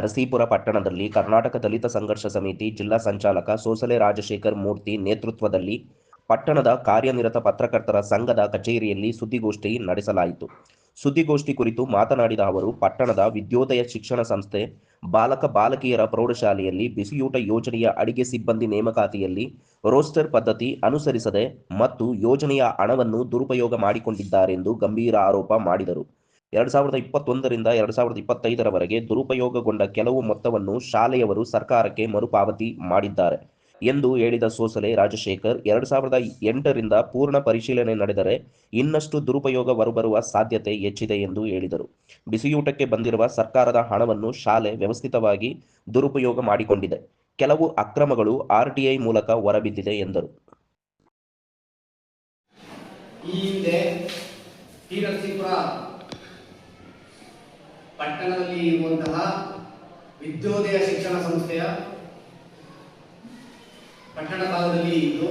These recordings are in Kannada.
ನರಸೀಪುರ ಪಟ್ಟಣದಲ್ಲಿ ಕರ್ನಾಟಕ ದಲಿತ ಸಂಘರ್ಷ ಸಮಿತಿ ಜಿಲ್ಲಾ ಸಂಚಾಲಕ ಸೋಸಲೆ ರಾಜಶೇಖರ್ ಮೂರ್ತಿ ನೇತೃತ್ವದಲ್ಲಿ ಪಟ್ಟಣದ ಕಾರ್ಯನಿರತ ಪತ್ರಕರ್ತರ ಸಂಘದ ಕಚೇರಿಯಲ್ಲಿ ಸುದ್ದಿಗೋಷ್ಠಿ ನಡೆಸಲಾಯಿತು. ಸುದ್ದಿಗೋಷ್ಠಿ ಕುರಿತು ಮಾತನಾಡಿದ ಅವರು, ಪಟ್ಟಣದ ವಿದ್ಯೋದಯ ಶಿಕ್ಷಣ ಸಂಸ್ಥೆ ಬಾಲಕ ಬಾಲಕಿಯರ ಪ್ರೌಢಶಾಲೆಯಲ್ಲಿ ಬಿಸಿಯೂಟ ಯೋಜನೆಯ ಅಡಿಗೆ ಸಿಬ್ಬಂದಿ ನೇಮಕಾತಿಯಲ್ಲಿ ರೋಸ್ಟರ್ ಪದ್ಧತಿ ಅನುಸರಿಸದೆ ಮತ್ತು ಯೋಜನೆಯ ಹಣವನ್ನು ದುರುಪಯೋಗ ಮಾಡಿಕೊಂಡಿದ್ದಾರೆಂದು ಗಂಭೀರ ಆರೋಪ ಮಾಡಿದರು. ಎರಡು ಸಾವಿರದ ಇಪ್ಪತ್ತೊಂದರಿಂದ ಎರಡು ಸಾವಿರದ ಇಪ್ಪತ್ತೈದರವರೆಗೆ ದುರುಪಯೋಗಗೊಂಡ ಕೆಲವು ಮೊತ್ತವನ್ನು ಶಾಲೆಯವರು ಸರ್ಕಾರಕ್ಕೆ ಮರುಪಾವತಿ ಮಾಡಿದ್ದಾರೆ ಎಂದು ಹೇಳಿದ ಸೋಸಲೆ ರಾಜಶೇಖರ್, ಎರಡು ಸಾವಿರದ ಎಂಟರಿಂದ ಪೂರ್ಣ ಪರಿಶೀಲನೆ ನಡೆದರೆ ಇನ್ನಷ್ಟು ದುರುಪಯೋಗ ಹೊರಬರುವ ಸಾಧ್ಯತೆ ಹೆಚ್ಚಿದೆ ಎಂದು ಹೇಳಿದರು. ಬಿಸಿಯೂಟಕ್ಕೆ ಬಂದಿರುವ ಸರ್ಕಾರದ ಹಣವನ್ನು ಶಾಲೆ ವ್ಯವಸ್ಥಿತವಾಗಿ ದುರುಪಯೋಗ ಮಾಡಿಕೊಂಡಿದೆ. ಕೆಲವು ಅಕ್ರಮಗಳು ಆರ್ಟಿಐ ಮೂಲಕ ಹೊರಬಿದ್ದಿದೆ ಎಂದರು. ಈ ಹಿಂದೆ ಪಟ್ಟಣದಲ್ಲಿ ಇರುವಂತಹ ವಿದ್ಯೋದಯ ಶಿಕ್ಷಣ ಸಂಸ್ಥೆಯ ಪಟ್ಟಣ ಭಾಗದಲ್ಲಿ ಇದ್ದು,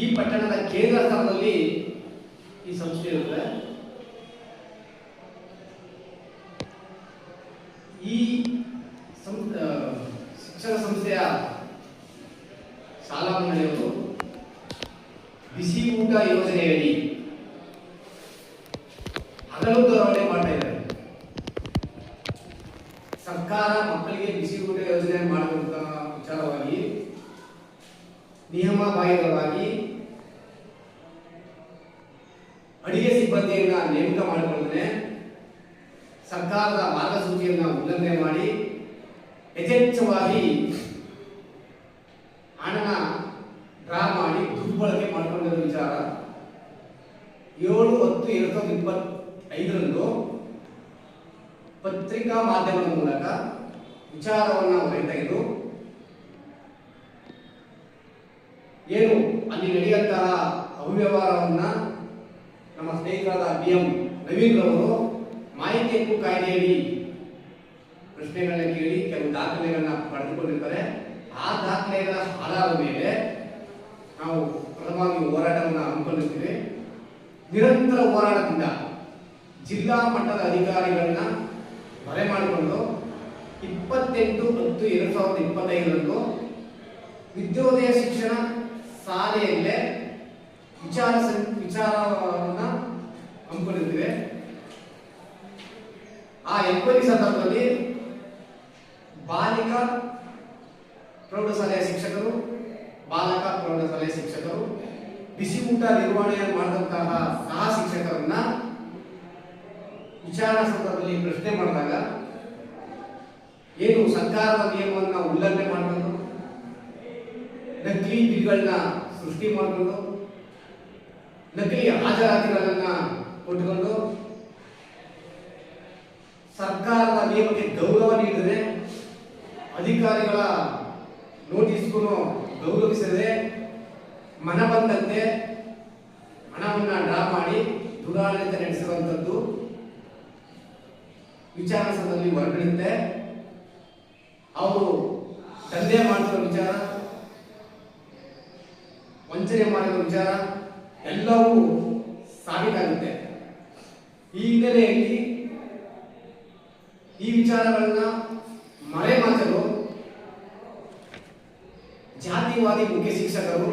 ಈ ಪಟ್ಟಣದ ಕೇಂದ್ರ ಸ್ಥಾನದಲ್ಲಿ ಈ ಸಂಸ್ಥೆ ಇರುತ್ತೆ. ಈ ಶಿಕ್ಷಣ ಸಂಸ್ಥೆಯ ಸಾಲ ಮಂಡಳಿಯವರು ಬಿಸಿ ಊಟ ಯೋಜನೆಯಡಿ ಹಗಲು ಧಾರಣೆ ಮಾಡ್ತಾ ಇದ್ದಾರೆ. ಸರ್ಕಾರ ಮಕ್ಕಳಿಗೆ ಬಿಸಿ ಊಟ ಯೋಜನೆ ಮಾಡುವಂತ ವಿಚಾರವಾಗಿ, ನಿಯಮ ಬಾಹಿರವಾಗಿ ಅಡಿಗೆ ಸಿಬ್ಬಂದಿಯನ್ನ ನೇಮಕ ಮಾಡಿಕೊಳ್ಳದೆ ಸರ್ಕಾರದ ಮಾರ್ಗಸೂಚಿಯನ್ನ ಉಲ್ಲಂಘನೆ ಮಾಡಿ ಯಥೇಚ್ಛವಾಗಿ ಹಣನ ಡ್ರಾ ಮಾಡಿ ದುರ್ಬಳಕೆ ಮಾಡಿಕೊಂಡಿರೋ ವಿಚಾರ. ಏಳು ಹತ್ತು ಎರಡು ಸಾವಿರದ ಇಪ್ಪತ್ತೈದರಂದು ಪತ್ರಿಕಾ ಮಾಧ್ಯಮದ ಮೂಲಕ ವಿಚಾರವನ್ನು ಹೊರತೆಗೆದು ಏನು ಅಲ್ಲಿ ನಡೆಯುವಂತಹ ಅವ್ಯವಹಾರವನ್ನ ನಮ್ಮ ಸ್ನೇಹಿತರಾದ ಬಿ ಎಂ ನವೀನ್ ರವರು ಮಾಹಿತಿ ಹಕ್ಕು ಕಾಯ್ದೆಯಡಿ ಪ್ರಶ್ನೆಗಳನ್ನ ಕೇಳಿ ಕೆಲವು ದಾಖಲೆಗಳನ್ನ ಪಡೆದುಕೊಂಡಿರ್ತಾರೆ. ಆ ದಾಖಲೆಗಳ ಆಧಾರದ ಮೇಲೆ ನಾವು ಪ್ರಥಮವಾಗಿ ಹೋರಾಟವನ್ನು ಹಮ್ಮಿಕೊಂಡಿರ್ತೀವಿ. ನಿರಂತರ ಹೋರಾಟದಿಂದ ಜಿಲ್ಲಾ ಮಟ್ಟದ ಅಧಿಕಾರಿಗಳನ್ನ ಬರೆ ಮಾಡಿಕೊಂಡು ಇಪ್ಪತ್ತೆಂಟು ಹತ್ತು ಎರಡು ಸಾವಿರದ ಇಪ್ಪತ್ತೈದರಂದು ವಿದ್ಯೋದಯ ಶಿಕ್ಷಣ ಶಾಲೆಯಲ್ಲೇ ವಿಚಾರ ವಿಚಾರವನ್ನ ಹಮ್ಮಿಕೊಂಡಿರ್ತೀವಿ. ಆ ಎಂಕ್ವೈರಿ ಸಂದರ್ಭದಲ್ಲಿ ಬಾಲಿಕಾ ಪ್ರೌಢಶಾಲೆಯ ಶಿಕ್ಷಕರು, ಬಾಲಕ ಪ್ರೌಢಶಾಲೆಯ ಶಿಕ್ಷಕರು ಬಿಸಿ ಊಟ ನಿರ್ವಹಣೆ ಮಾಡಿದಂತಹ ಸಹ ಶಿಕ್ಷಕರನ್ನ ವಿಚಾರಣಾ ಸಂದರ್ಭದಲ್ಲಿ ಪ್ರಶ್ನೆ ಮಾಡಿದಾಗ, ಏನು ಸರ್ಕಾರದ ನಿಯಮವನ್ನು ಉಲ್ಲಂಘನೆ ಮಾಡಿಕೊಂಡು, ನಕಲಿ ಬಿಲ್ಗಳನ್ನ ಸೃಷ್ಟಿ ಮಾಡಿಕೊಂಡು, ನಕಲಿ ಹಾಜರಾತಿಗಳನ್ನ ಕೊಟ್ಟುಕೊಂಡು ಸರ್ಕಾರದ ನಿಯಮಕ್ಕೆ ಗೌರವ ನೀಡದೆ ಅಧಿಕಾರಿಗಳ ನೋಟಿಸ್ಗೂ ಗೌರವಿಸದೆ ಮನ ಬಂದಂತೆ ಹಣವನ್ನು ಡ್ರಾ ಮಾಡಿ ದುರಾಡಳಿತ ನಡೆಸಿರುವಂಥದ್ದು ವಿಚಾರಣೆ ಹೊರಬೀಳುತ್ತೆ ಅವರು ದಂಧೆ ಮಾಡಿದ ವಿಚಾರ, ವಂಚನೆ ಮಾಡಿರೋ ವಿಚಾರ ಎಲ್ಲವೂ ಸಾಬೀತಾಗುತ್ತೆ. ಈ ಹಿನ್ನೆಲೆಯಲ್ಲಿ ಈ ವಿಚಾರಗಳನ್ನ ಮರೆಮಾಚಲು ಜಾತಿವಾದಿ ಮುಖ್ಯ ಶಿಕ್ಷಕರು,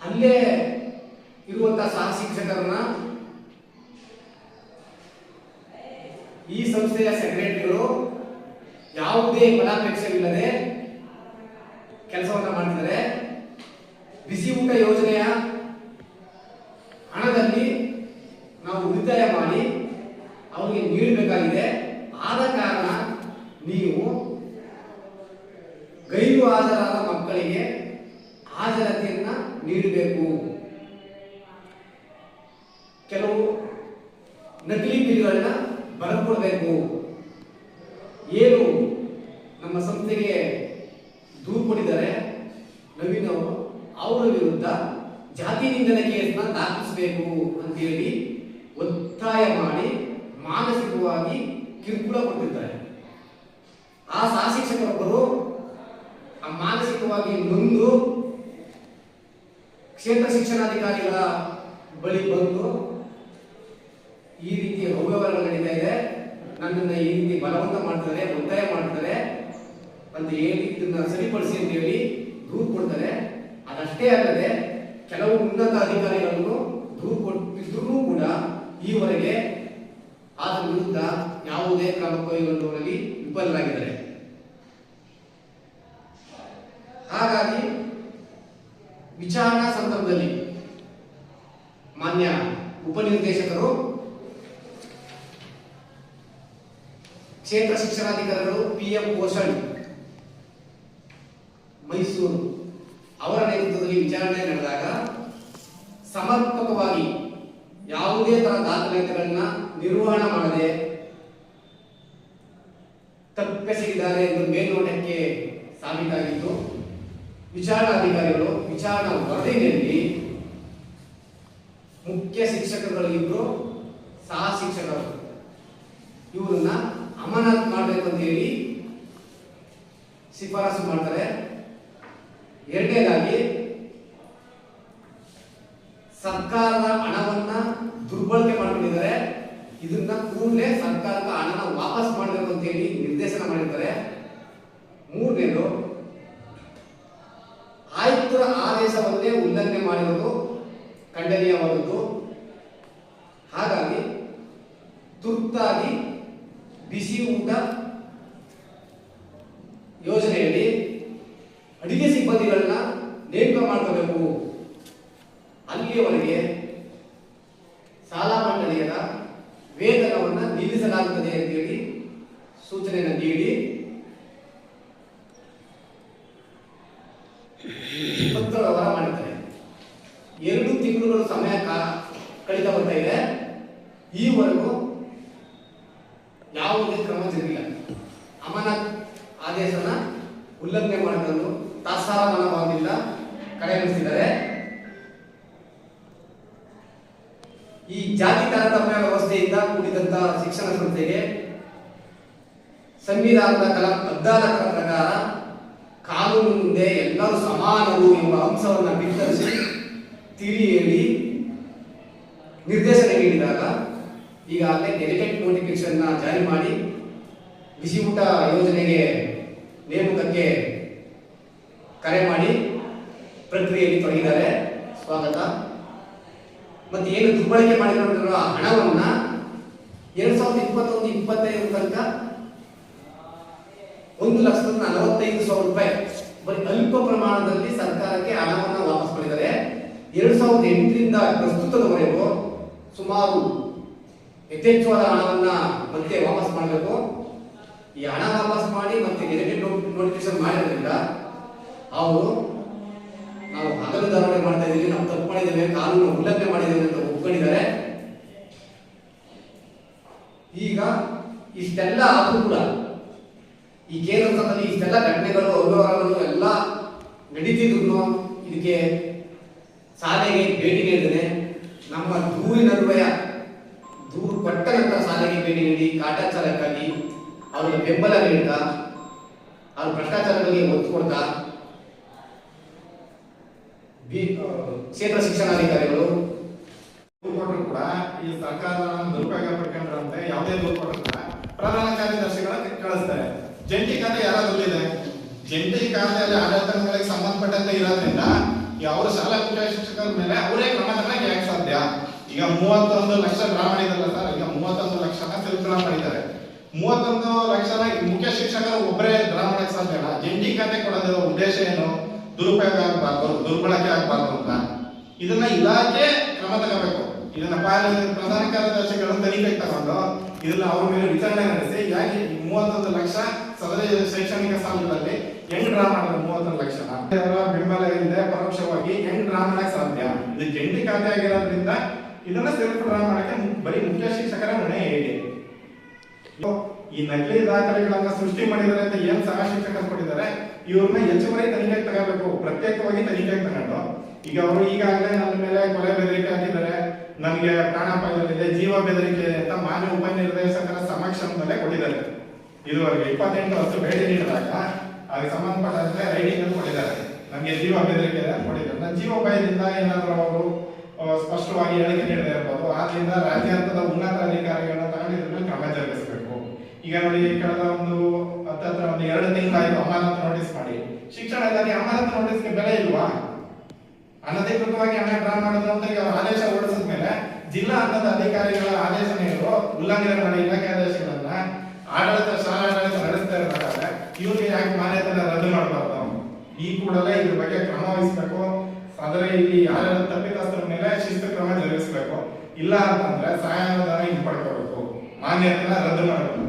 ಅಲ್ಲೇ ಇರುವಂತಹ ಸಹ ಶಿಕ್ಷಕರನ್ನ ಈ ಸಂಸ್ಥೆಯ ಸೆಕ್ರೆಟರಿಗಳು ಯಾವುದೇ ಫಲಾಪೇಕ್ಷವಿಲ್ಲದೆ ಕೆಲಸವನ್ನು ಮಾಡ್ತಿದ್ದಾರೆ. ಬಿಸಿ ಊಟ ಯೋಜನೆಯ ಹಣದಲ್ಲಿ ನಾವು ಉಳಿತಾಯ ಮಾಡಿ ಅವರಿಗೆ ನೀಡಬೇಕಾಗಿದೆ ಆದ ಕಾರಣ ನೀವು ಗೈರು ಹಾಜರಾದ ಮಕ್ಕಳಿಗೆ ಹಾಜರಾತಿಯನ್ನ ನೀಡಬೇಕು. ಕೆಲವು ನಕಲಿ ಬಿಲ್ಗಳನ್ನ ಬರೆದುಕೊಡ್ಬೇಕು ಏನು ನಮ್ಮ ಸಂಸ್ಥೆಗೆ ದೂರು ಕೊಟ್ಟಿದ್ದಾರೆ. ನವೀನ್ ಅವರು, ಅವರ ವಿರುದ್ಧ ಜಾತಿ ನಿಂದನೆ ಕೇಸ್ನ ದಾಖಲಿಸಬೇಕು ಅಂತ ಹೇಳಿ ಒತ್ತಾಯ ಮಾಡಿ ಮಾನಸಿಕವಾಗಿ ಕಿರುಕುಳ ಕೊಟ್ಟಿದ್ದಾರೆ. ಆ ಸಹ ಶಿಕ್ಷಕರೊಬ್ಬರು ಆ ಮಾನಸಿಕವಾಗಿ ನೊಂದು ಕ್ಷೇತ್ರ ಶಿಕ್ಷಣಾಧಿಕಾರಿಗಳ ಬಳಿ ಬಂದು ಈ ರೀತಿಯ ಅವ್ಯವಹಾರ ನಡೀತಾ ಇದೆ. ನನ್ನನ್ನು ಈ ರೀತಿ ಬಲವಂತ ಮಾಡ್ತಾರೆ, ಒತ್ತಾಯ ಮಾಡ್ತಾರೆ. ಅಂತ ಹೇಳಿ ಇದನ್ನ ಸರಿಪಡಿಸಿ ಅಂತ ಹೇಳಿ ದೂರು ಕೊಡ್ತಾರೆ. ಅದಷ್ಟೇ ಅಲ್ಲದೆ ಕೆಲವು ಉನ್ನತ ಅಧಿಕಾರಿಗಳನ್ನು ದೂರು ಕೊಟ್ಟಿದ್ರೂ ಕೂಡ ಈವರೆಗೆ ಆದ ವಿರುದ್ಧ ಯಾವುದೇ ಕ್ರಮ ಕೈಗೊಳ್ಳುವಲ್ಲಿ ವಿಫಲರಾಗಿದ್ದಾರೆ. ಹಾಗಾಗಿ ವಿಚಾರಣಾ ಸಂದರ್ಭದಲ್ಲಿ ಮಾನ್ಯ ಉಪನಿರ್ದೇಶಕರು ಕ್ಷೇತ್ರ ಶಿಕ್ಷಣಾಧಿಕಾರಿಗಳು ಪಿ ಎಂ ಪೋಷಣ್ ಮೈಸೂರು. ಅವರ ನೇತೃತ್ವದಲ್ಲಿ ವಿಚಾರಣೆ ನಡೆದಾಗ ಸಮರ್ಪಕವಾಗಿ ಯಾವುದೇ ತರ ದಾಖಲಾತಿಗಳನ್ನ ನಿರ್ವಹಣೆ ಮಾಡದೆ ತಪ್ಪಿಸಿದ್ದಾರೆ ಎಂದು ಮೇಲ್ನೋಟಕ್ಕೆ ಸಾಬೀತಾಗಿತ್ತು. ವಿಚಾರಣಾಧಿಕಾರಿಗಳು ವಿಚಾರಣಾ ವರದಿಯಲ್ಲಿ ಮುಖ್ಯ ಶಿಕ್ಷಕರುಗಳು ಇಬ್ರು ಸಹ ಶಿಕ್ಷಕರು. ಇವರನ್ನ ಅಮಾನತ್ ಮಾಡಬೇಕು ಅಂತ ಹೇಳಿ ಶಿಫಾರಸು ಮಾಡ್ತಾರೆ. ಎರಡನೇದಾಗಿ, ಸರ್ಕಾರದ ಹಣವನ್ನ ದುರ್ಬಳಕೆ ಮಾಡ್ಕೊಂಡಿದ್ದಾರೆ ಇದನ್ನ ಕೂಡಲೇ ಸರ್ಕಾರದ ಹಣನ ವಾಪಸ್ ಮಾಡಬೇಕು ಅಂತ ಹೇಳಿ ನಿರ್ದೇಶನ ಮಾಡಿದ್ದಾರೆ ಮೂರನೇದು, ಆಯುಕ್ತರ ಆದೇಶವನ್ನೇ ಉಲ್ಲಂಘನೆ ಮಾಡಿರೋದು ಖಂಡನೀಯವಾದದ್ದು ಹಾಗಾಗಿ ತುರ್ತಾಗಿ ಬಿಸಿ ಊಟ ಯಾವುದೇ ಕ್ರಮ ಜರುಗಿಲ್ಲ ಅಮಾನತ್ ಆದೇಶನ ಉಲ್ಲಂಘನೆ ಮಾಡಿಕೊಂಡು ತಾತ್ಸಾರ ಮನೋಭಾವದಿಂದ ಕಡೆಗಣಿಸಿದ್ದಾರೆ ಈ ಜಾತಿ ತಾರತಮ್ಯ ವ್ಯವಸ್ಥೆಯಿಂದ ಕೂಡಿದಂತಹ ಶಿಕ್ಷಣ ಸಂಸ್ಥೆಗೆ ಸಂವಿಧಾನದ ಕಲ ಹದಿನಾಲ್ಕರ ಪ್ರಕಾರ ಕಾನೂನು ಮುಂದೆ ಎಲ್ಲರೂ ಸಮಾನರು ಎಂಬ ಅಂಶವನ್ನು ಬಿತ್ತರಿಸಿ ತಿಳಿಯಲ್ಲಿ ನಿರ್ದೇಶನ ನೀಡಿದಾಗ ಈಗಾಗಲೇ ಡೆಲಿಗೇಟ್ ನೋಟಿಫಿಕೇಶನ್ ಜಾರಿ ಮಾಡಿ ಬಿಸಿ ಊಟ ಯೋಜನೆಗೆ ನೇಮಕಕ್ಕೆ ಕರೆ ಮಾಡಿ ಪ್ರಕ್ರಿಯೆಯಲ್ಲಿ ತೊಡಗಿದ್ದಾರೆ. ಸ್ವಾಗತ. ಮತ್ತೆ ಏನು ದುರ್ಬಳಕೆ ಮಾಡಿಕೊಂಡಿರುವ ಹಣವನ್ನು ಎರಡು ಸಾವಿರದ ಇಪ್ಪತ್ತೊಂದು, ಇಪ್ಪತ್ತೈದು ತನಕ ಒಂದು ಲಕ್ಷದ ನಲವತ್ತೈದು ಸಾವಿರ ರೂಪಾಯಿ ಬರೀ ಅಲ್ಪ ಪ್ರಮಾಣದಲ್ಲಿ ಸರ್ಕಾರಕ್ಕೆ ಹಣವನ್ನು ವಾಪಸ್ ಪಡೆದರೆ ಎರಡ್ ಸಾವಿರದ ಎಂಟರಿಂದ ಪ್ರಸ್ತುತದವರೆಗೂ ಸುಮಾರು ಯಥೇಚ್ಛವಾದ ಹಣವನ್ನ ಮತ್ತೆ ವಾಪಸ್ ಮಾಡಬೇಕು. ಈ ಹಣ ವಾಪಸ್ ಮಾಡಿ ಮತ್ತೆ ನೋಟಿಫಿಕೇಶನ್ ಮಾಡಿರೋದ್ರಿಂದ ಅವರು ನಾವು ಹಗಲು ಧಾರಣೆ ಮಾಡ್ತಾ ಇದ್ದೀವಿ. ನಾವು ತಪ್ಪು ಮಾಡಿದ್ದೇವೆ. ಕಾನೂನು ಉಲ್ಲಂಘನೆ ಮಾಡಿದ್ದೇವೆ ಅಂತ ಒಪ್ಕೊಂಡಿದ್ದಾರೆ. ಈಗ ಇಷ್ಟೆಲ್ಲ ಆದರೂ ಕೂಡ ಈ ಕೇಂದ್ರ ಸ್ಥಾನದಲ್ಲಿ ಇಷ್ಟೆಲ್ಲ ಘಟನೆಗಳು, ಅವ್ಯವಹಾರಗಳು ಎಲ್ಲ ನಡೀತಿದ್ರು ಇದಕ್ಕೆ ಶಾಲೆಗೆ ಭೇಟಿ ನೀಡಿದರೆ ನಮ್ಮ ದೂರಿನನ್ವಯ ದೂರು ಕೊಟ್ಟ ನಂತರ ಶಾಲೆಗೆ ನೀಡಿ ಕಾಟಾಚಾರಕ್ಕಾಗಿ ಅವರಿಗೆ ಬೆಂಬಲ ನೀಡ್ತಾ, ಅವ್ರ ಭ್ರಷ್ಟಾಚಾರಗಳಿಗೆ ಒತ್ತು ಕೊಡ್ತಾ ಕ್ಷೇತ್ರ ಶಿಕ್ಷಣಾಧಿಕಾರಿಗಳು ಕೂಡ ಈ ಸರ್ಕಾರ ದುರುಪಯೋಗ ಪಡ್ಕೊಂಡ್ರಂತೆ, ಯಾವುದೇ ಪ್ರಧಾನ ಕಾರ್ಯದರ್ಶಿಗಳ ಕಳಿಸ್ತಾರೆ ಜಂಟಿ ಖಾತೆ ಯಾರ ಇದೆ ಜಂಟಿ ಖಾತೆಯಲ್ಲಿ ಆಡಳಿತಗಳಿಗೆ ಸಂಬಂಧಪಟ್ಟಂತೆ ಇರೋದ್ರಿಂದ ಯಾವ ಶಾಲಾ ಶಿಕ್ಷಕರ ಮೇಲೆ ಅವರೇ ಕ್ರಮ ತಗೊಳಕ್ಕೆ ಯಾಕೆ ಸಾಧ್ಯ? ಈಗ ಮೂವತ್ತೊಂದು ಲಕ್ಷ ಡ್ರಾ ಮಾಡಿದಾರಲ್ಲ ಸರ್, ಈಗ ಮೂವತ್ತೊಂದು ಲಕ್ಷನ ಡ್ರಾ ಮಾಡಿದ್ದಾರೆ. ಮೂವತ್ತೊಂದು ಲಕ್ಷನ ಮುಖ್ಯ ಶಿಕ್ಷಕರು ಒಬ್ಬರೇ ಡ್ರಾ ಮಾಡಕ್ ಸಾಧ್ಯ ಜಂಟಿ ಖಾತೆ ಕೊಡೋದ್ರ ಉದ್ದೇಶ ಏನು? ದುರುಪಯೋಗ ಆಗಬಾರ್ದು, ದುರ್ಬಳಕೆ ಆಗಬಾರ್ದು ಅಂತ. ಇದನ್ನ ಇಲಾಖೆ ಕ್ರಮ ತಗೋಬೇಕು. ಇದನ್ನ ಪ್ರಧಾನ ಕಾರ್ಯದರ್ಶಿಗಳು ತನಿಖೆಗೆ ತಗೊಂಡು ಇದನ್ನ ಅವ್ರ ಮೇಲೆ ವಿಚಾರಣೆ ನಡೆಸಿ ಯಾಕೆ ಮೂವತ್ತೊಂದು ಲಕ್ಷ ಸದರಿ ಶೈಕ್ಷಣಿಕ ಸಾಲದಲ್ಲಿ ಹೆಂಗ್ ಡ್ರಾ ಮಾಡಿದ್ರು ಮೂವತ್ತೊಂದು ಅವರ ಬೆಂಬಲ ಇಲ್ಲದೆ ಪರೋಕ್ಷವಾಗಿ ಹೆಂಗ್ ಡ್ರಾ ಮಾಡಕ್ ಸಾಧ್ಯ. ಇದು ಜಂಟಿ ಖಾತೆ ಆಗಿರೋದ್ರಿಂದ ಇದನ್ನ ಸೆಲ್ಫ್ ಮಾಡಕ್ಕೆ ಬರೀ ಮುಖ್ಯ ಶಿಕ್ಷಕರ ಹೊಣೆ ಹೇಗೆ? ಈ ನಕಲಿ ದಾಖಲೆಗಳನ್ನ ಸೃಷ್ಟಿ ಮಾಡಿದ್ದಾರೆ ಅಂತ ಏನ್ ಸಹ ಶಿಕ್ಷಕರು ಕೊಟ್ಟಿದ್ದಾರೆ, ಇವ್ರನ್ನ ಹೆಚ್ಚುವರಿ ತನಿಖೆಗೆ ತಗೋಬೇಕು, ಪ್ರತ್ಯೇಕವಾಗಿ ತನಿಖೆಗೆ ತಗೊಂಡು. ಈಗ ಅವರು ಈಗಾಗಲೇ ನನ್ನ ಮೇಲೆ ಕೊಲೆ ಬೆದರಿಕೆ ಹಾಕಿದ್ದಾರೆ, ನನಗೆ ಪ್ರಾಣಾಪಾಯದಲ್ಲಿದೆ ಜೀವ ಬೆದರಿಕೆ ಅಂತ ಮಾನ್ಯ ಉಪನಿರ್ದೇಶಕರ ಸಮಕ್ಷಮದಲ್ಲೇ ಕೊಟ್ಟಿದ್ದಾರೆ. ಇದುವರೆಗೆ ಇಪ್ಪತ್ತೆಂಟು ವರ್ಷ ಭೇಟಿ ನೀಡಿದಾಗ ಅದಕ್ಕೆ ಸಂಬಂಧಪಟ್ಟಂತೆ ಅನ್ನು ಕೊಟ್ಟಿದ್ದಾರೆ. ನಮಗೆ ಜೀವ ಬೆದರಿಕೆ ಕೊಟ್ಟಿದ್ದಾರೆ. ಜೀವ ಭಯದಿಂದ ಏನಾದರೂ ಅವರು ಸ್ಪಷ್ಟವಾಗಿ ಹೇಳಿಕೆ ನೀಡದೇ ಇರ್ಬೋದು. ಆದ್ರಿಂದ ರಾಜ್ಯ ಹಂತದ ಉನ್ನತ ಅಧಿಕಾರಿಗಳನ್ನ ತಗೊಂಡು ಇದನ್ನ ಕ್ರಮ ಜರುಗಿಸಬೇಕು. ಈಗ ನೋಡಿ ಕಳೆದ ಒಂದು ಹತ್ತತ್ರ ಒಂದು ಎರಡು ತಿಂಗಳಾಯ್ತು ಅಮಾನತ್ ನೋಟಿಸ್ ಮಾಡಿ. ಶಿಕ್ಷಣ ಇಲಾಖೆ ಅಮಾನತ್ ನೋಟಿಸ್ಗೆ ಬೆಲೆ ಇಲ್ವಾ? ಅನಧಿಕೃತವಾಗಿ ಹಣ ಡ್ರಾ ಮಾಡಿದ್ರು ಆದೇಶ ಹೊರಡಿಸಿದ ಮೇಲೆ ಜಿಲ್ಲಾ ಹಂತದ ಅಧಿಕಾರಿಗಳ ಆದೇಶನೆಯವರು ಉಲ್ಲಂಘನೆ ಮಾಡಿ ಇಲಾಖೆ ಆದೇಶಗಳನ್ನ ಆಡಳಿತ ಶಾಲಾ ಆಡಳಿತ ನಡೆಸ್ತಾ ಇರ್ಬೇಕಾದ್ರೆ ಇವ್ರಿಗೆ ಯಾಕೆ ಮಾನ್ಯತೆ ರದ್ದು ಮಾಡಬಾರ್ದು? ಈ ಕೂಡಲೇ ಇದ್ರ ಬಗ್ಗೆ ಕ್ರಮ ವಹಿಸಬೇಕು. ಆದರೆ ಇಲ್ಲಿ ಯಾರ್ಯಾರು ತಪ್ಪಿತಸ್ಥರ ಮೇಲೆ ಶಿಸ್ತು ಕ್ರಮ ಜರುಗಿಸಬೇಕು. ಇಲ್ಲ ಅಂತಂದ್ರೆ ಸಹಾಯಧನ ಹಿಂಪಡ್ಕೋಬೇಕು ಮಾನ್ಯತೆನ ರದ್ದು ಮಾಡಬೇಕು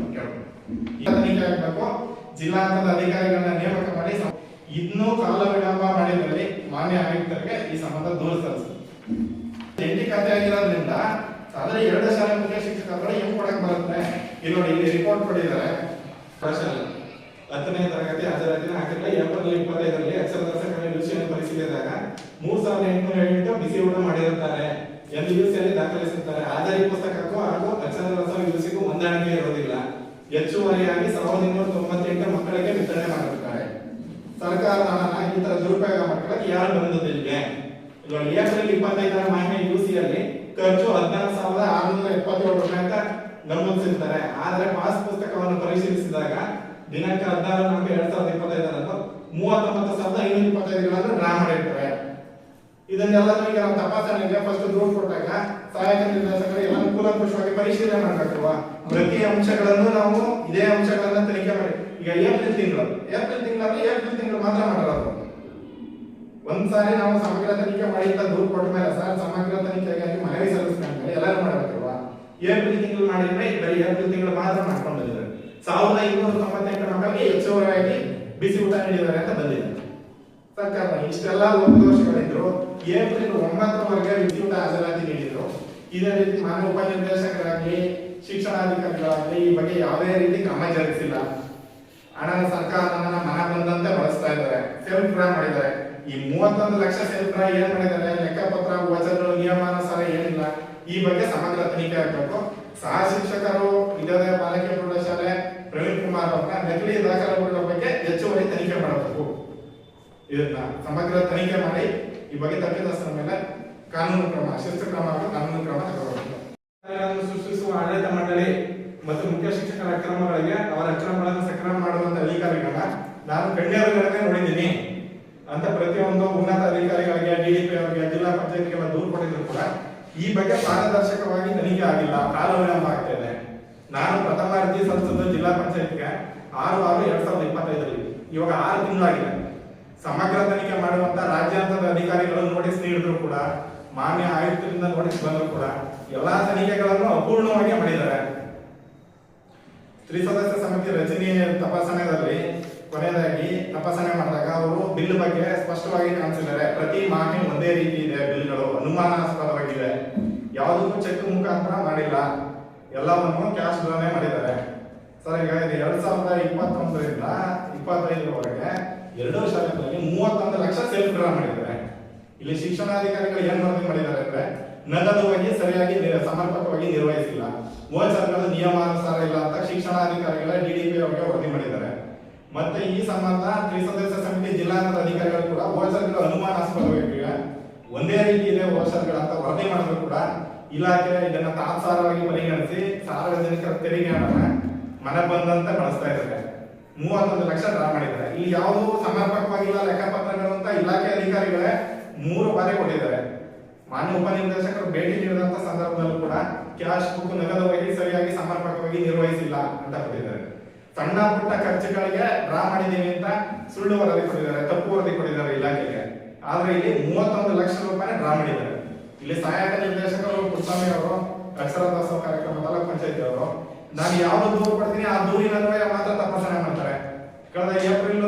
ಜಿಲ್ಲಾ ಹಂತದ ಅಧಿಕಾರಿಗಳನ್ನ ನೇಮಕ ಮಾಡಿ ಇನ್ನೂ ಕಾಲ ವಿಳಂಬ ಮಾಡಿದಲ್ಲಿ ಮಾನ್ಯ ಆಯುಕ್ತರಿಗೆ ಈ ಸಂಬಂಧ ದೂರು ಸಲ್ಲಿಸಬೇಕು. ಜಂಟಿ ಖಾತೆ ಆಗಿರೋದ್ರಿಂದ ಆದ್ರೆ ಎರಡು ಶಾಲೆ ಮುಖ್ಯ ಹೆಂಗ್ ಕೊಡಕ್ ಬರುತ್ತೆ. ಇಲ್ಲಿ ನೋಡಿ, ಇಲ್ಲಿ ರಿಪೋರ್ಟ್ ಕೊಟ್ಟಿದ್ದಾರೆ. ಹತ್ತನೇ ತರಗತಿ ಹಾಜರಾತಿನ ಹಾಕಿದ್ರೆ ಏಪ್ರಿಲ್ ಇಪ್ಪತ್ತೈದರಲ್ಲಿ ಅಕ್ಷರದಾಸಕರ ವಿಷಯ ಪರಿಶೀಲಿಸಿದಾಗ ಮೂರ್ ಸಾವಿರದ ಎಂಟುನೂರ ಎಂಟು ಬಿಸಿ ಊಟ ಮಾಡಿರುತ್ತಾರೆ. ಎಂದು ಯುಸಿಯಲ್ಲಿ ದಾಖಲಿಸುತ್ತಾರೆ. ಆಧಾರಿ ಪುಸ್ತಕಕ್ಕೂ ಹಾಗೂ ಅಕ್ಷರದಾಸ ಯುಸಿಗೂ ಹೊಂದಾಣಿಕೆ ಇರುವುದಿಲ್ಲ. ಹೆಚ್ಚುವರಿಯಾಗಿ ಸಾವಿರದ ಇನ್ನೂರ ತೊಂಬತ್ತೆಂಟು ಮಕ್ಕಳಿಗೆ ವಿತರಣೆ ಮಾಡಿರುತ್ತಾರೆ. ಸರ್ಕಾರ ತರ ದುರುಪಯೋಗ ಮಕ್ಕಳಿಗೆ ಯಾರು ಬಂದದಿಲ್ಲಿಗೆ ನೋಡಿ ಏಪ್ರಿಲ್ ಇಪ್ಪತ್ತೈದರ ಮಾಹಿತಿ ಅಲ್ಲಿ ಖರ್ಚು ಹದಿನಾರು ಸಾವಿರದ ಆರುನೂರ ಎಪ್ಪತ್ತೇಳು ರೂಪಾಯಿ ಅಂತ ನಮೂದಿಸಿರ್ತಾರೆ. ಆದರೆ ಪಾಸ್ ಪುಸ್ತಕವನ್ನು ದಿನಾಂಕ ಹದಿನಾರು ನಾಲ್ಕು ಎರಡ್ ಸಾವಿರದ ಇಪ್ಪತ್ತೈದರಂದು ಮೂವತ್ತೊಂಬತ್ತು ಸಾವಿರದ ಐನೂರ ಇಪ್ಪತ್ತೈದುಗಳನ್ನು ಡ್ರಾ ಮಾಡಿರ್ತವೆ ಇದನ್ನೆಲ್ಲ ನಮಗೆ ನಾವು ತಪಾಸಣೆಗೆ ಫಸ್ಟ್ ದೂರು ಕೊಟ್ಟಾಗ ಸಹಾಯಕ ನಿರ್ದೇಶಕರು ಎಲ್ಲ ಕೂಲಂಕುಷವಾಗಿ ಪರಿಶೀಲನೆ ಮಾಡಬೇಕು. ಪ್ರತಿ ಅಂಶಗಳನ್ನು ನಾವು ಇದೇ ಅಂಶಗಳನ್ನ ತನಿಖೆ ಮಾಡಿ. ಈಗ ಏಪ್ರಿಲ್ ತಿಂಗಳು ಏಪ್ರಿಲ್ ತಿಂಗಳು ಏಪ್ರಿಲ್ ತಿಂಗಳು ಮಾತ್ರ ಮಾಡಲ್ಲ ಒಂದ್ಸಾರಿ ನಾವು ಸಮಗ್ರ ತನಿಖೆ ಮಾಡಿ ಅಂತ ದೂರು ಕೊಟ್ಟ ಮೇಲೆ ಸರ್, ಸಮಗ್ರ ತನಿಖೆಗಾಗಿ ಮನವಿ ಸಲ್ಲಿಸ್ಕೊಂಡ್ಮೇಲೆ ಎಲ್ಲರೂ ಮಾಡಬೇಕಲ್ವಾ? ಏಪ್ರಿಲ್ ತಿಂಗಳು ಮಾಡಿದ್ರೆ ಬರೀ ಏಪ್ರಿಲ್ ತಿಂಗಳು ಮಾತ್ರ ಮಾಡ್ಕೊಂಡು ಬಂದಿದ್ದಾರೆ. ಸಾವಿರದ ಇನ್ನೂರ ತೊಂಬತ್ತೆಂಟು ಮಕ್ಕಳಿಗೆ ಹೆಚ್ಚುವರಿಯಾಗಿ ಬಿಸಿ ಊಟ ನೀಡಿದ್ದಾರೆ ಅಂತ ಬಂದಿದೆ. ಸರ್ಕಾರ ಇಷ್ಟೆಲ್ಲ ಲೋಪದೋಷಗಳಿದ್ರು ಏಪ್ರಿಲ್ ಒಂಬತ್ತರವರೆಗೆ ಬಿಸಿ ಊಟ ಹಾಜರಾತಿ ನೀಡಿದ್ರು. ಇದೇ ರೀತಿ ಮಾನ್ಯ ಉಪನಿರ್ದೇಶಕರಾಗಲಿ, ಶಿಕ್ಷಣಾಧಿಕಾರಿಗಳಾಗಲಿ ಈ ಬಗ್ಗೆ ಯಾವುದೇ ರೀತಿ ಕ್ರಮ ಜರುಗಿಸಿಲ್ಲ. ಹಣನ ಸರ್ಕಾರ ನಮ್ಮನ್ನ ಮನ ಬಂದಂತೆ ಬಳಸ್ತಾ ಇದ್ದಾರೆ ಸೆಲ್ಫ್ ಡ್ರಾ ಮಾಡಿದ್ದಾರೆ. ಈ ಮೂವತ್ತೊಂದು ಲಕ್ಷ ಸೆಲ್ಫ್ ಡ್ರಾ ಏನ್ ಮಾಡಿದ್ದಾರೆ? ಲೆಕ್ಕಪತ್ರ, ವಚನಗಳು, ನಿಯಮಾನುಸಾರ ಏನಿಲ್ಲ. ಈ ಬಗ್ಗೆ ಸಮಗ್ರ ತನಿಖೆ ಆಗಬೇಕು. ಸಹ ಶಿಕ್ಷಕರು ವಿದ್ಯಾಲಯ ಬಾಲಕಿ ಪ್ರೌಢಶಾಲೆ ಪ್ರವೀಣ್ ಕುಮಾರ್ ಅವರ ನಕಲಿ ದಾಖಲೆಗಳ ಬಗ್ಗೆ ಹೆಚ್ಚುವರಿ ತನಿಖೆ ಮಾಡಬೇಕು. ಇದನ್ನ ಸಮಗ್ರ ತನಿಖೆ ಮಾಡಿ, ಈ ಬಗ್ಗೆ ತಪ್ಪಿತಸ್ಥರ ಮೇಲೆ ಕಾನೂನು ಕ್ರಮ, ಶಿಸ್ತು ಕ್ರಮ ಹಾಗೂ ಕಾನೂನು ಕ್ರಮ ಕಾರ್ಯಗಳನ್ನು ಸೃಷ್ಟಿಸುವ ಆಡಳಿತ ಮಂಡಳಿ ಮತ್ತು ಮುಖ್ಯ ಶಿಕ್ಷಕರ ಅಕ್ರಮಗಳಿಗೆ ಅವರ ಅಕ್ರಮಗಳನ್ನು ಸಕ್ರಮ ಮಾಡುವಂತ ಅಧಿಕಾರಿಗಳ ನಾನು ಗಣ್ಯರುಗಳನ್ನೇ ನೋಡಿದ್ದೀನಿ. ಅಂತ ಪ್ರತಿಯೊಂದು ಉನ್ನತ ಅಧಿಕಾರಿಗಳಿಗೆ ಡಿಡಿಪಿ ಅವರಿಗೆ, ಜಿಲ್ಲಾ ಪಂಚಾಯತ್ಗೆಲ್ಲ ದೂರು ಕೊಟ್ಟಿದ್ರು ಕೂಡ ಈ ಬಗ್ಗೆ ಪಾರದರ್ಶಕವಾಗಿ ತನಿಖೆ ಆಗಿಲ್ಲ ಕಾಲ ವಿಳಂಬ ಆಗ್ತಾ ಇದೆ. ನಾನು ಪ್ರಥಮ ಅರ್ಜಿ ಸಲ್ಲಿಸಿದ್ದು ಜಿಲ್ಲಾ ಪಂಚಾಯತ್ಗೆ ಆರು ಆರು ಎರಡ್ ಸಾವಿರದ ಇಪ್ಪತ್ತೈದರಲ್ಲಿ. ಇವಾಗ ಆರು ತಿಂಗಳಾಗಿದೆ. ಸಮಗ್ರ ತನಿಖೆ ಮಾಡುವಂತ ರಾಜ್ಯಾಂತರದ ಅಧಿಕಾರಿಗಳು ನೋಟಿಸ್ ನೀಡಿದ್ರು ಕೂಡ, ಮಾನ್ಯ ಆಯುಕ್ತರಿಂದ ನೋಟಿಸ್ ಬಂದ್ರು ಕೂಡ, ಎಲ್ಲಾ ತನಿಖೆಗಳನ್ನು ಅಪೂರ್ಣವಾಗಿ ಮಾಡಿದ್ದಾರೆ. ತ್ರಿಸದಸ್ಯ ಸಮಿತಿ ರಚನೆ ತಪಾಸಣೆಯಲ್ಲಿ ಕೊನೆಯದಾಗಿ ತಪಾಸಣೆ ಮಾಡಿದಾಗ ಅವರು ಬಿಲ್ ಬಗ್ಗೆ ಸ್ಪಷ್ಟವಾಗಿ ಕಾಣಿಸಿದ್ದಾರೆ. ಪ್ರತಿ ಮಾಹಿತಿ ಒಂದೇ ರೀತಿ ಇದೆ ಬಿಲ್ಗಳು, ಅನುಮಾನಾಸ್ಪದವಾಗಿದೆ. ಯಾವುದಕ್ಕೂ ಚೆಕ್ ಮುಖಾಂತರ ಮಾಡಿಲ್ಲ. ಎಲ್ಲವನ್ನು ಕ್ಯಾಶ್ ಡ್ರಾನೇ ಮಾಡಿದ್ದಾರೆ. ಸರ್, ಈಗ ಇದು ಎರಡ್ ಸಾವಿರದ ಇಪ್ಪತ್ತೊಂದರಿಂದ ಇಪ್ಪತ್ತೈದರವರೆಗೆ ಎರಡು ಶಾಲೆಗಳಲ್ಲಿ ಮೂವತ್ತೊಂದು ಲಕ್ಷ ಸೆಲ್ಫ್ ಡ್ರಾ ಮಾಡಿದ್ದಾರೆ. ಇಲ್ಲಿ ಶಿಕ್ಷಣಾಧಿಕಾರಿಗಳು ಏನ್ ವರದಿ ಮಾಡಿದ್ದಾರೆ ಅಂದ್ರೆ ನಗದುವಾಗಿ ಸರಿಯಾಗಿ ಸಮರ್ಪಕವಾಗಿ ನಿರ್ವಹಿಸಿಲ್ಲ. ವೋಚರ್ಗಳು ನಿಯಮಾನುಸಾರ ಇಲ್ಲ ಅಂತ ಶಿಕ್ಷಣಾಧಿಕಾರಿಗಳ ಡಿಡಿಪಿ ಅವರಿಗೆ ವರದಿ ಮಾಡಿದ್ದಾರೆ. ಮತ್ತೆ ಈ ಸಂಬಂಧ ತ್ರಿಸದಸ್ಯ ಸಮಿತಿ ಜಿಲ್ಲಾ ಅಧಿಕಾರಿಗಳು ಕೂಡ ವೋಚರ್ಗಳು ಅನುಮಾನಾಸ್ಪದವಾಗಿವೆ ಒಂದೇ ರೀತಿ ಇದೆ ವೋಚರ್ಗಳು ಅಂತ ವರದಿ ಮಾಡಿದ್ರು ಕೂಡ ಇಲಾಖೆ ಇದನ್ನ ತಾತ್ಸಾರವಾಗಿ ಪರಿಗಣಿಸಿ ಸಾರ್ವಜನಿಕರ ತೆರಿಗೆ ಹಣನ ಮನೆ ಬಂದಂತೆ ಬಳಸ್ತಾ ಇದ್ದಾರೆ. ಮೂವತ್ತೊಂದು ಲಕ್ಷ ಡ್ರಾ ಮಾಡಿದ್ದಾರೆ. ಇಲ್ಲಿ ಯಾವುದು ಸಮರ್ಪಕವಾಗಿಲ್ಲ ಲೆಕ್ಕಪತ್ರಗಳು ಅಂತ ಇಲಾಖೆ ಅಧಿಕಾರಿಗಳೇ ಮೂರು ಬಾರಿ ಕೊಟ್ಟಿದ್ದಾರೆ. ಮಾನ್ಯ ಉಪನಿರ್ದೇಶಕರು ಭೇಟಿ ನೀಡಿದಂತ ಸಂದರ್ಭದಲ್ಲೂ ಕೂಡ ಕ್ಯಾಶ್ ಬುಕ್ ನಗದು ವಹಿ ಸರಿಯಾಗಿ ಸಮರ್ಪಕವಾಗಿ ನಿರ್ವಹಿಸಿಲ್ಲ ಅಂತ ಕೊಟ್ಟಿದ್ದಾರೆ. ಸಣ್ಣ ಪುಟ್ಟ ಖರ್ಚುಗಳಿಗೆ ಡ್ರಾ ಮಾಡಿದೀವಿ ಅಂತ ಸುಳ್ಳು ವರದಿ ಕೊಟ್ಟಿದ್ದಾರೆ, ತಪ್ಪು ವರದಿ ಕೊಟ್ಟಿದ್ದಾರೆ ಇಲಾಖೆಗೆ. ಆದ್ರೆ ಇಲ್ಲಿ ಮೂವತ್ತೊಂದು ಲಕ್ಷ ರೂಪಾಯಿ ಡ್ರಾ ಮಾಡಿದ್ದಾರೆ. ಇಲ್ಲಿ ಸಹಾಯಕ ನಿರ್ದೇಶಕರು ಪುಟ್ಟಸ್ವಾಮಿ ಅವರು ಅಕ್ಷರದಾಸೋಹ ಕಾರ್ಯಕ್ರಮ, ತಾಲೂಕ್ ಪಂಚಾಯತಿ ಅವರು, ನಾನು ಯಾವ್ದು ದೂರು ಕೊಡ್ತೀನಿ, ಆ ದೂರಿನ ಅನ್ವಯ ಮಾತ್ರ ತಪಾಸಣೆ ಮಾಡ್ತಾರೆ. ಕಳೆದ ಏಪ್ರಿಲ್,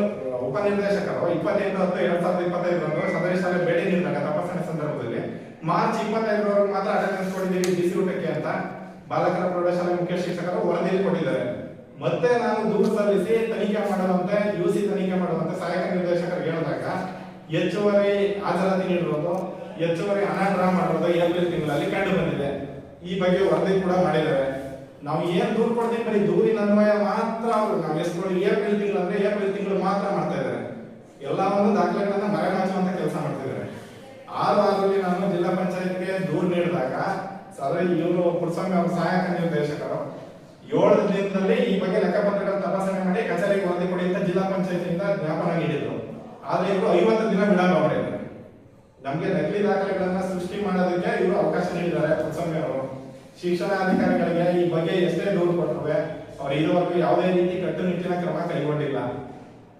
ಉಪನಿರ್ದೇಶಕರು ಇಪ್ಪತ್ತೆಂಟು ಹತ್ತು ಎರಡ್ ಸಾವಿರದ ಇಪ್ಪತ್ತೈದರಂದು ಸದರಿ ಶಾಲೆ ಭೇಟಿ ನೀಡಿದಾಗ ತಪಾಸಣೆ ಸಂದರ್ಭದಲ್ಲಿ ಮಾರ್ಚ್ ಇಪ್ಪತ್ತೈದರವರೆಗೂ ಮಾತ್ರ ಅಟೆಂಡೆನ್ಸ್ ಕೊಟ್ಟಿದ್ದೀವಿ ಬಿಸಿ ಊಟಕ್ಕೆ ಅಂತ ಬಾಲಕರ ಪ್ರೌಢಶಾಲೆ ಮುಖ್ಯ ಶಿಕ್ಷಕರು ವರದಿಯಲ್ಲಿ ಕೊಟ್ಟಿದ್ದಾರೆ. ಮತ್ತೆ ನಾನು ದೂರು ಸಲ್ಲಿಸಿ ತನಿಖೆ ಮಾಡುವಂತೆ ಯುಸಿ ತನಿಖೆ ಮಾಡುವಂತೆ ಸಹಾಯಕ ನಿರ್ದೇಶಕರು ಹೇಳಿದಾಗ ಹೆಚ್ಚುವರಿ ಹಾಜರಾತಿ ನೀಡುವುದು ಹೆಚ್ಚುವರಿ ಹಣ ಡ್ರಾ ಮಾಡುವುದು ಏಪ್ರಿಲ್ ತಿಂಗಳಲ್ಲಿ ಕಂಡು ಬಂದಿದೆ. ಈ ಬಗ್ಗೆ ವರದಿ ಕೂಡ ಮಾಡಿದ್ದಾರೆ. ನಾವು ಏನ್ ದೂರು ಕೊಡ್ತೀವಿ ಬರೀ ದೂರಿನ ಅನ್ವಯ ಮಾತ್ರ ಅವರು. ನಾವು ಎಷ್ಟು ಏಪ್ರಿಲ್ ತಿಂಗಳು ಅಂದ್ರೆ ಏಪ್ರಿಲ್ ತಿಂಗಳು ಮಾತ್ರ ಮಾಡ್ತಾ ಇದ್ದಾರೆ. ಎಲ್ಲವನ್ನು ದಾಖಲೆಗಳನ್ನ ಮರೆಮಾಚುವಂತ ಕೆಲಸ ಮಾಡ್ತಿದ್ದಾರೆ ಆರು ಆರಲ್ಲಿ ನಾನು ಜಿಲ್ಲಾ ಪಂಚಾಯತ್ಗೆ ದೂರು ನೀಡಿದಾಗ, ಸರ್, ಇವರು ಪುರಸ್ವಾಮಿ ಅವರು ಸಹಾಯಕ ನಿರ್ದೇಶಕರು, ಏಳು ದಿನದಲ್ಲಿ ಈ ಬಗ್ಗೆ ಲೆಕ್ಕಪತ್ರಗಳ ತಪಾಸಣೆ ಮಾಡಿ ಕಚೇರಿಗೆ ವರದಿ ಕೊಡಿ ಅಂತ ಜಿಲ್ಲಾ ಪಂಚಾಯತಿಯಿಂದ ಜ್ಞಾಪನ ನೀಡಿದ್ರು. ಆದ್ರೆ ಇವರು ಐವತ್ತು ದಿನ ವಿಳಂಬ ಮಾಡಿದ್ದಾರೆ ನಮ್ಗೆ ನಕಲಿ ದಾಖಲೆಗಳನ್ನ ಸೃಷ್ಟಿ ಮಾಡೋದಕ್ಕೆ ಇವರು ಅವಕಾಶ ನೀಡಿದ್ದಾರೆ ಕುಲಸ್ವಾಮಿ ಅವರು. ಶಿಕ್ಷಣಾಧಿಕಾರಿಗಳಿಗೆ ಈ ಬಗ್ಗೆ ಎಷ್ಟೇ ದೂರು ಕೊಟ್ಟರುವೆ ಅವ್ರು ಇದುವರೆಗೂ ಯಾವುದೇ ರೀತಿ ಕಟ್ಟುನಿಟ್ಟಿನ ಕ್ರಮ ಕೈಗೊಂಡಿಲ್ಲ.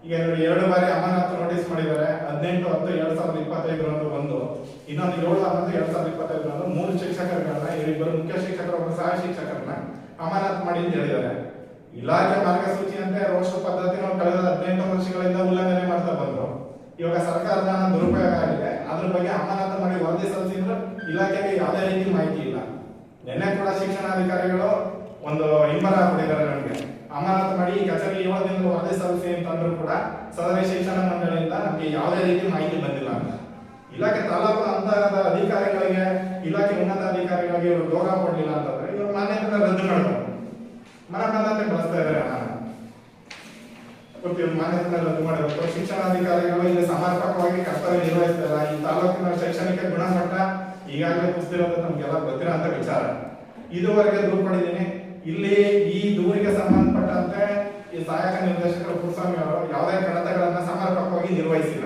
ಈಗ ನೋಡಿ, ಎರಡು ಬಾರಿ ಅಮಾನತು ನೋಟಿಸ್ ಮಾಡಿದ್ದಾರೆ. ಹದಿನೆಂಟು ಹತ್ತು ಎರಡ್ ಸಾವಿರದ ಇಪ್ಪತ್ತೈದರಂದು ಒಂದು ಇನ್ನೊಂದು ಏಳು ಹನ್ನೊಂದು ಎರಡ್ ಸಾವಿರದ ಇಪ್ಪತ್ತೈದರಂದು ಮೂರು ಶಿಕ್ಷಕರುಗಳನ್ನ, ಇವರಿಬ್ಬರು ಮುಖ್ಯ ಶಿಕ್ಷಕರು ಒಬ್ಬರು ಸಹ ಶಿಕ್ಷಕರನ್ನ ಅಮಾನತು ಮಾಡಿ ಅಂತ ಹೇಳಿದ್ದಾರೆ. ಇಲಾಖೆ ಮಾರ್ಗಸೂಚಿಯಂತೆ ರೋಷ ಪದ್ಧತಿ ಕಳೆದ ಹದಿನೆಂಟು ವರ್ಷಗಳಿಂದ ಉಲ್ಲಂಘನೆ ಮಾಡ್ತಾ ಬಂದ್ರು. ಇವಾಗ ಸರ್ಕಾರದ ದುರುಪಯೋಗ ಅದ್ರ ಬಗ್ಗೆ ಅಮಾನತು ಮಾಡಿ ವರದಿ ಸಲ್ಲಿಸಿದ್ರು ಇಲಾಖೆಗೆ ಯಾವುದೇ ರೀತಿ ಮಾಹಿತಿ ಇಲ್ಲ. ನಿನ್ನೆ ಕೂಡ ಶಿಕ್ಷಣಾಧಿಕಾರಿಗಳು ಒಂದು ಹಿಂಬರ ಕೊಟ್ಟಿದ್ದಾರೆ ನಮಗೆ. ಅಮಾನತು ಮಾಡಿ ಕಚೇರಿ ಇವತ್ತಿಂದ ವರದಿ ಸಲ್ಲಿಸಿ ಅಂತಂದ್ರು ಕೂಡ ಸದರಿ ಶಿಕ್ಷಣ ಮಂಡಳಿಯಿಂದ ನಮಗೆ ಯಾವುದೇ ರೀತಿ ಮಾಹಿತಿ ಬಂದಿಲ್ಲ ಅಂತ. ಇಲಾಖೆ ತಾಲೂಕು ಅಂತಹದ ಅಧಿಕಾರಿಗಳಿಗೆ, ಇಲಾಖೆ ಉನ್ನತ ಅಧಿಕಾರಿಗಳಿಗೆ ಇವರು ಗೌರವ ಕೊಡಲಿಲ್ಲ ಅಂತಂದ್ರೆ ಇವರು ಮಾನ್ಯತೆ ರದ್ದು ಮಾಡಬೇಕು ಮನ ಬಂದಂತೆ ಬಳಸ್ತಾ ಇದ್ದಾರೆ ಗೊತ್ತಿಲ್ಲ ಮಾನ್ಯತೆ ರದ್ದು ಮಾಡಬೇಕು ಶಿಕ್ಷಣಾಧಿಕಾರಿಗಳು ಇಲ್ಲಿ ಸಮರ್ಪಕವಾಗಿ ಕರ್ತವ್ಯ ನಿರ್ವಹಿಸ್ತಾರ. ಈ ತಾಲೂಕಿನ ಶೈಕ್ಷಣಿಕ ಗುಣಮಟ್ಟ ಈಗಾಗಲೇ ಕುಸಿದಿರೋದು ನಮ್ಗೆಲ್ಲ ಗೊತ್ತಿರೋಂತ ವಿಚಾರ. ಇದುವರೆಗೆ ದೂರು ಪಡೆದಿದ್ದೀನಿ ಇಲ್ಲಿ ಈ ದೂರಿಗೆ ಸಂಬಂಧಪಟ್ಟಂತೆ ಈ ಸಹಾಯಕ ನಿರ್ದೇಶಕರು ಪುರಸ್ವಾಮಿ ಅವರು ಯಾವುದೇ ಕಡತಗಳನ್ನ ಸಮರ್ಪಕವಾಗಿ ನಿರ್ವಹಿಸಿಲ್ಲ.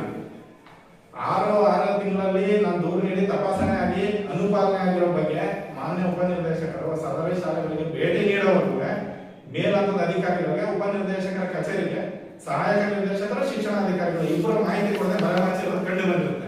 ಆರು ಆರು ತಿಂಗಳಲ್ಲಿ ನಾನು ದೂರು ನೀಡಿ ತಪಾಸಣೆ ಆಗಿ ಅನುಪಾಲನೆ ಆಗಿರೋ ಬಗ್ಗೆ ಮಾನ್ಯ ಉಪನಿರ್ದೇಶಕರು ಸದರಿ ಶಾಲೆಗಳಿಗೆ ಭೇಟಿ ನೀಡೋವರೆಗೂ ಮೇಲಂತದ ಅಧಿಕಾರಿಗಳಿಗೆ, ಉಪನಿರ್ದೇಶಕರ ಕಚೇರಿಗೆ ಸಹಾಯಕ ನಿರ್ದೇಶಕರು ಶಿಕ್ಷಣಾಧಿಕಾರಿಗಳು ಇಬ್ಬರು ಮಾಹಿತಿ ಕೊಡದೆ ಬರಮಾಚಿರೋದು ಕಂಡು ಬಂತು